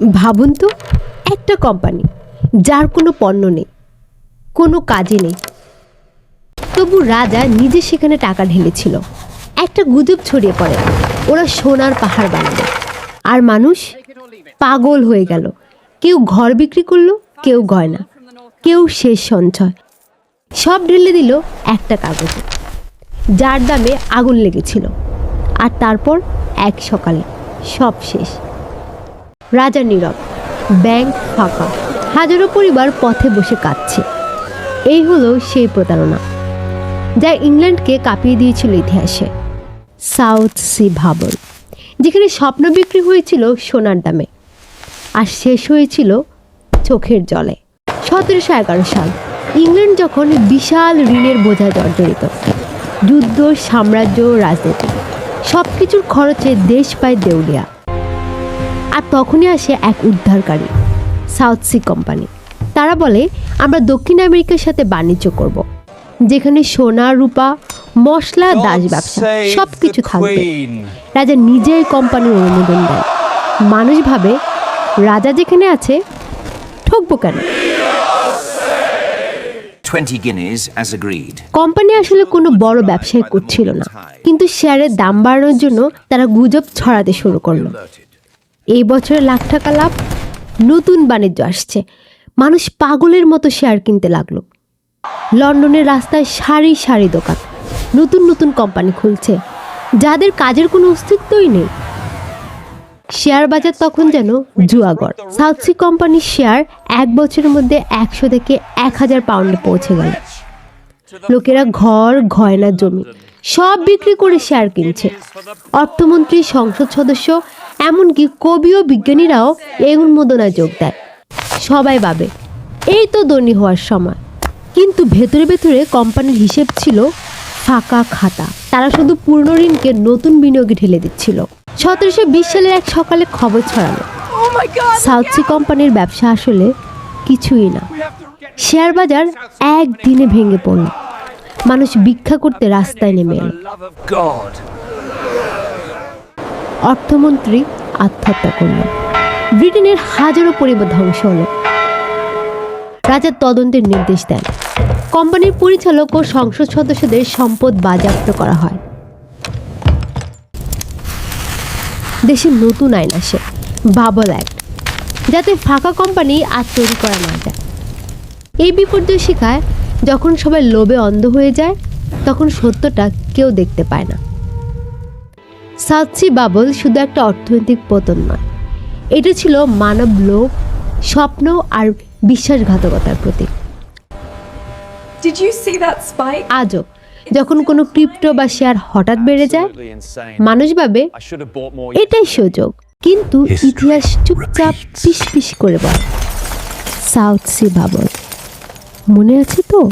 ভাবুন তো, একটা কোম্পানি যার কোনো পণ্য নেই, কোনো কাজে নেই। তবু রাজা নিজে সেখানে টাকা ঢেলেছিল। একটা গুজব ছড়িয়ে পড়ে, ওরা সোনার পাহাড় বানাবে আর মানুষ পাগল হয়ে গেল। কেউ ঘর বিক্রি করল, কেউ গয়না, কেউ শেষ সঞ্চয়। সব ঢেলে দিল একটা কাগজে, যার দামে আগুন লেগেছিল। আর তারপর এক সকালে সব শেষ। রাজা নীরব, ব্যাংক ফাঁকা, হাজারো পরিবার পথে বসে কাঁদছে। এই হলো সেই প্রতারণা, যা ইংল্যান্ডকে কাঁপিয়ে দিয়েছিল ইতিহাসে। সাউথ সি ভাবল, যেখানে স্বপ্ন বিক্রি হয়েছিল সোনার দামে, আর শেষ হয়েছিল চোখের জলে। সতেরোশো এগারো সাল, ইংল্যান্ড যখন বিশাল ঋণের বোঝা জর্জরিত। যুদ্ধ, সাম্রাজ্য, রাজনীতি সব কিছুর খরচে দেশ পায় দেউলিয়া। আর তখনই আসে এক উদ্ধারকারী সাউথ সি কোম্পানি। তারা বলে আমরা দক্ষিণ আমেরিকার সাথে বাণিজ্য করব। যেখানে সোনা রূপা মশলা দাস ব্যবসা সব কিছু থাকবে। রাজা নিজের কোম্পানির অনুমোদন দেয় মানুষ ভাবে রাজা যেখানে আছে ঠকবো কেন? 20 guineas as agreed. কোম্পানি আসলে কোনো বড় ব্যবসায় করছিল না কিন্তু শেয়ারের দাম বাড়ানোর জন্য তারা গুজব ছড়াতে শুরু করল। এই বছরে লাখ টাকা লাভ, নতুন বাণিজ্য আসছে। মানুষ পাগলের মতো শেয়ার কিনতে লাগল। লন্ডনের রাস্তায় সারি সারি দোকান, নতুন নতুন কোম্পানি খুলছে। যাদের কাজের কোনো অস্তিত্বই নেই। শেয়ার বাজার তখন যেন জুয়াগড়। সাউথ সি কোম্পানির শেয়ার এক বছরের মধ্যে একশো থেকে এক হাজার পাউন্ডে পৌঁছে গেল। লোকেরা ঘর, গয়না, জমি সব বিক্রি করে শেয়ার কিনছে। অর্থমন্ত্রী সংসদ সদস্য এমনকি কবি ও বিজ্ঞানীরাও এই উন্মোদনায় যোগ দেয় সবাই ভাবে, এই তো ধনী হওয়ার সময়। কিন্তু ভেতরে ভেতরে কোম্পানির হিসেব ছিল ফাঁকা খাতা। তারা শুধু পূর্ণ ঋণকে নতুন বিনিয়োগে ঢেলে দিচ্ছিল। সতেরোশো বিশ সালের এক সকালে খবর ছড়ালো, সাউথ সি কোম্পানির ব্যবসা আসলে কিছুই না। শেয়ার বাজার একদিনে ভেঙে পড়ল। মানুষ ভিক্ষা করতে রাস্তায় নেমে এলো. অর্থমন্ত্রী আত্মহত্যা করল। ব্রিটেনের হাজারো পরিবার ধ্বংস হলো। রাজা তদন্তের নির্দেশ দেন। কোম্পানির পরিচালক ও সংসদ সদস্যদের সম্পদ বাজেয়াপ্ত করা হয়। দেশে নতুন আইন আসে, বাবল অ্যাক্ট, যাতে ফাঁকা কোম্পানি আর তৈরি করা না যায়। এই বিপর্যয় শিখায় যখন সবাই লোভে অন্ধ হয়ে যায়, তখন সত্যটা কেউ দেখতে পায় না। সাউথ সি বাবল শুধু একটা অর্থনৈতিক পতন নয়। এটা ছিল মানব লোভ স্বপ্ন আর বিশ্বাসঘাতকতার প্রতীক? আজও যখন কোনো ক্রিপ্টো বা শেয়ার হঠাৎ বেড়ে যায় মানুষ ভাবে. এটাই সুযোগ। কিন্তু ইতিহাস চুপচাপ পিস পিস করে বলে। South sea bubble. মনে আছে তো?